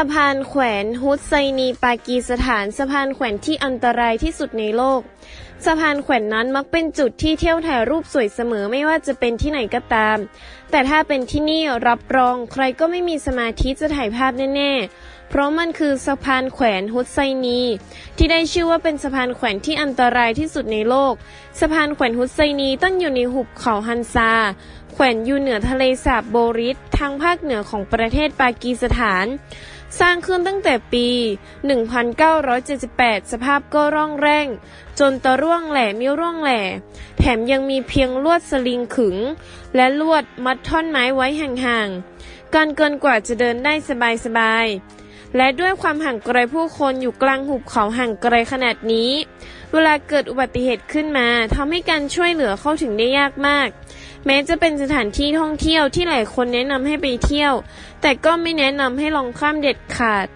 สะพานแขวนฮุสไซนีปากีสถาน สะพานแขวนที่อันตรายที่สุดในโลก สะพานแขวนนั้นมักเป็นจุดที่เที่ยวถ่ายรูปสวยเสมอไม่ว่าจะเป็นที่ไหนก็ตาม แต่ถ้าเป็นที่นี่รับรองใครก็ไม่มีสมาธิจะถ่ายภาพแน่ๆ เพราะมันคือสะพานแขวนฮุสไซนี ที่ได้ชื่อว่าเป็นสะพานแขวนที่อันตรายที่สุดในโลก สะพานแขวนฮุสไซนีตั้งอยู่ในหุบเขาฮันซาแขวนอยู่เหนือทะเลสาบโบริสทางภาคเหนือของประเทศปากีสถาน สร้างขึ้นตั้งแต่ปี 1978 สภาพก็ร่องแร่ง จนตะร่วงแหล่มิร่วงแหล่ แถมยังมีเพียงลวดสลิงขึง และลวดมัดท่อนไม้ไว้ห่างๆ การเกินกว่าจะเดินได้สบายๆ และด้วยความห่างไกลผู้คนอยู่กลางหุบเขาห่างไกลขนาดนี้ เวลาเกิดอุบัติเหตุขึ้นมาทำให้การช่วยเหลือเข้าถึงได้ยากมาก แม้จะเป็นสถานที่ท่องเที่ยวที่หลายคนแนะนำให้ไปเที่ยว แต่ก็ไม่แนะนำให้ลองข้ามเด็ดขาด